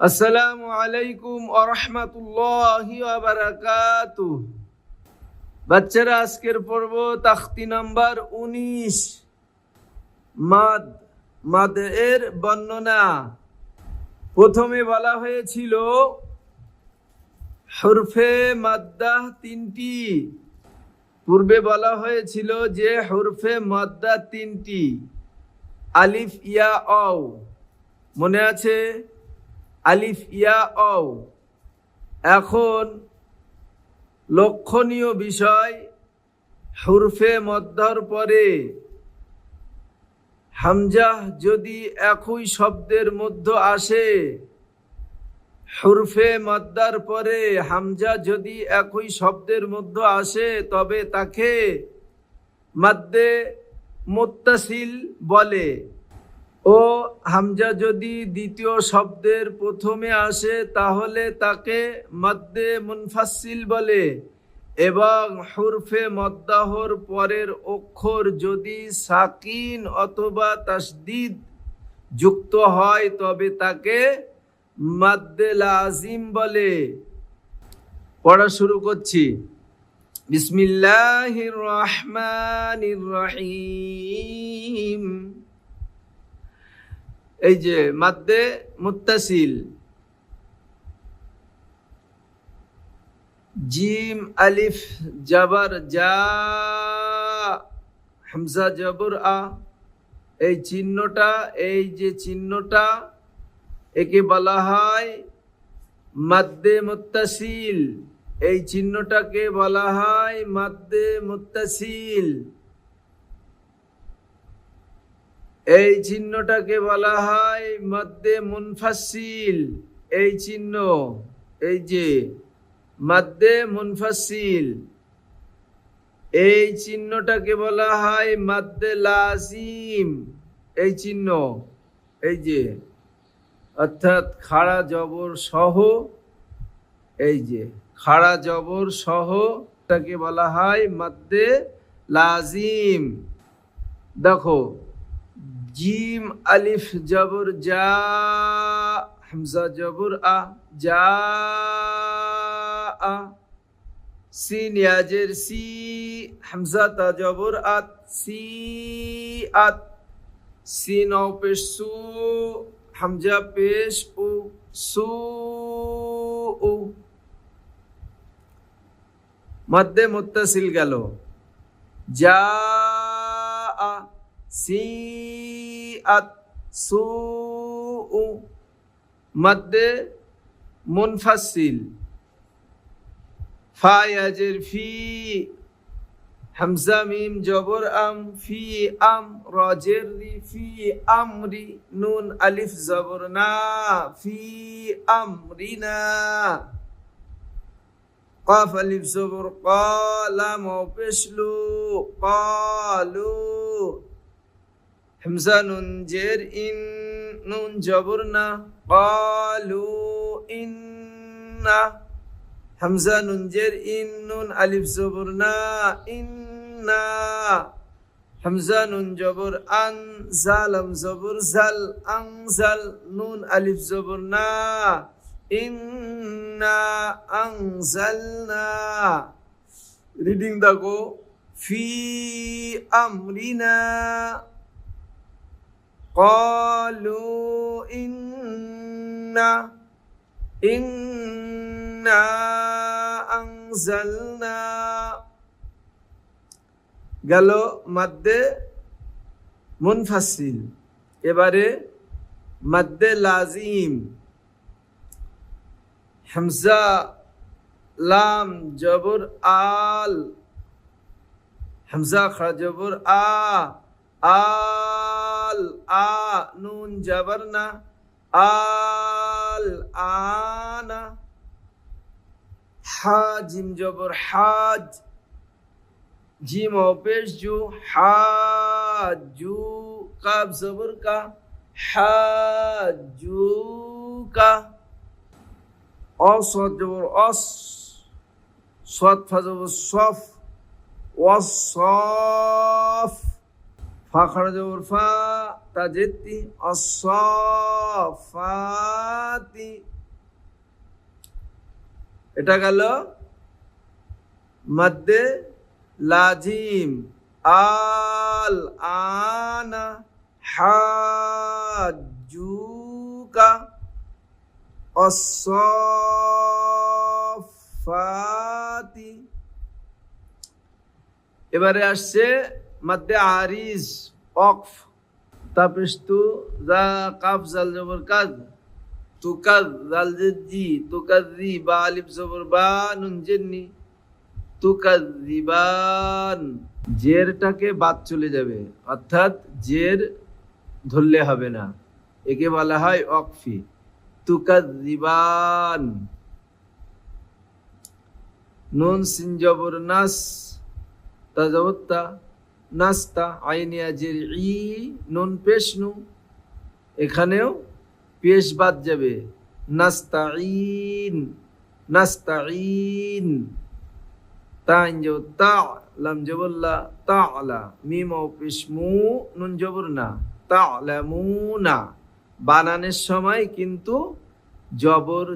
আসসালামু আলাইকুম আরহামাতুল্লাহি বারাকাতু বাচ্চারা, আজকের পর্ব তাখতি নাম্বার উনিশ। মাদ মাদ এর বর্ণনা। প্রথমে বলা হয়েছিল, হরফে মাদ্দাহ তিনটি। পূর্বে বলা হয়েছিল যে হরফে মাদ্দা তিনটি। আলিফ, ইয়া, অও। মনে আছে? আলিফ, ইয়া অও এখন লক্ষণীয় বিষয়, হরফে মধ্যর পরে হামজাহ যদি একই শব্দের মধ্যে আসে, হরফে মদ্দার পরে হামজা যদি একই শব্দের মধ্যে আসে, তবে তাকে মাদ্দে মুত্তাসিল বলে। ও হামজা যদি দ্বিতীয় শব্দের প্রথমে আসে, তাহলে তাকে মদ্দে মুনফাসিল বলে এবং হুরফে মদ্দাহর পরের অক্ষর যদি সাকিন অথবা তাসদিদ যুক্ত হয়, তবে তাকে মাদ্দে লাজিম বলে। পড়া শুরু করছি। বিসমিল্লাহির রহমানির রহিম। এই যে মাদ্দে মুত্তাসিল। জিম, আলিফ, জাবার যা হামজা, জবর, আ। এই চিহ্নটা, এই যে চিহ্নটা, একে বলা হয় মাদ্দে মুত্তাসিল। এই চিহ্নটাকে বলা হয় মাদ্দে মুত্তাসিল। এই চিহ্নটাকে বলা হয় মধ্যে মুনফাসিল এই চিহ্ন, এই যে মধ্যে মুনফাসিল এই চিহ্নটাকে বলা হয় মধ্যে লাজিম এই চিহ্ন, এই যে, অর্থাৎ খাড়া জবর সহ, এই যে, খাড়া জবর সহ তাকে বলা হয় মধ্যে লাজিম দেখো জিম আলিফ জবর যা হামজা জবর আ যা আ। সিন ইয়াজের সি, হামজা তা জবর আত, সি আত। সিন ও পেশ সু, হামজা পেশ উ, সু উ। মধ্যে মুত্তাসিল গেল। যা আ সিআত সুউ মধ্যে মুনফাসিল ফায়াজের ফি হামজা মিম জবর আম ফি আম রজের রি ফি আমরি নুন আলিফ জবর না ফি আমরিনা قاف ألف زبر قال موبشلو قالوا হেমজা নুন জের ইন, নুন জবর না। কালু ইন্না হামজা নুন জের ইন, নুন আলিফ জবর না। ইন্না হামজা নুন জবর আন, জাল আম জবর জাল, আং জাল, নুন আলিফ জবর না। ইন্না আং রিডিং দেখো, ফি আমরিনা قالوا إنا إنا أنزلنا গেল মাদ্দে মুনফাসিল এবারে মাদ্দে লাজিম হামজা লাম জবর আল হামজা খা জবর আ আল আ নুন জবর না, আল আনা। হা, জিম জবর, হাজ। জিম ও পেশ জু হাজু কাব জবর কা হাজু কা। অসদ জবর, অস। সদ ফা জবর, সফ। ওয়াসফ ফা খাড়া ফা। তাজেতি অসফাতি। এটা গেল মধ্যে লাজিম। আল আনা হাজুকা অসফাতি। এবারে আসছে মধ্যে আরিজ অকফ তাপিস্তু যা কাফ জাল জবর কাজ তুকাজ জাল জি তুকাজি বা আলিফ জবর বা নুন জেন্নি তুকাজিবান জেরটাকে বাদ চলে যাবে, অর্থাৎ জের ধরলে হবে না। একে বলা হয় অকফি। তুকাজিবান নুন। সিন জবর নাস তাজাবত্তা নাস্তা আইনিয়া জের ই নুন পেশ নু এখানেও পেশ বাদ যাবে। নাস্তা ইন তাইন জো তা, লাম জবল্লা তালা। মিম ও পিসমু নুন জবর না, তালামুনা। বানানের সময় কিন্তু জবর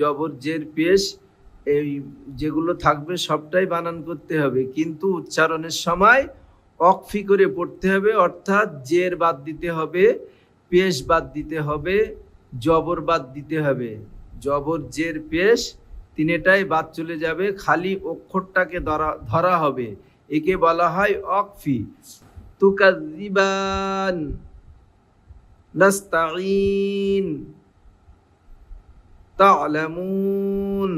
জবর জের পেশ এই যেগুলো থাকবে সবটাই বানান করতে হবে। কিন্তু উচ্চারণের সময় অকফি করে পড়তে হবে, অর্থাৎ জের বাদ দিতে হবে, পেশ বাদ দিতে হবে, জবর বাদ দিতে হবে। জবর, জের, পেশ তিনটাই বাদ চলে যাবে, খালি অক্ষরটাকে ধরা ধরা হবে। একে বলা হয় অকফি তুকাজিবান নাস্তাইন তা'লামুন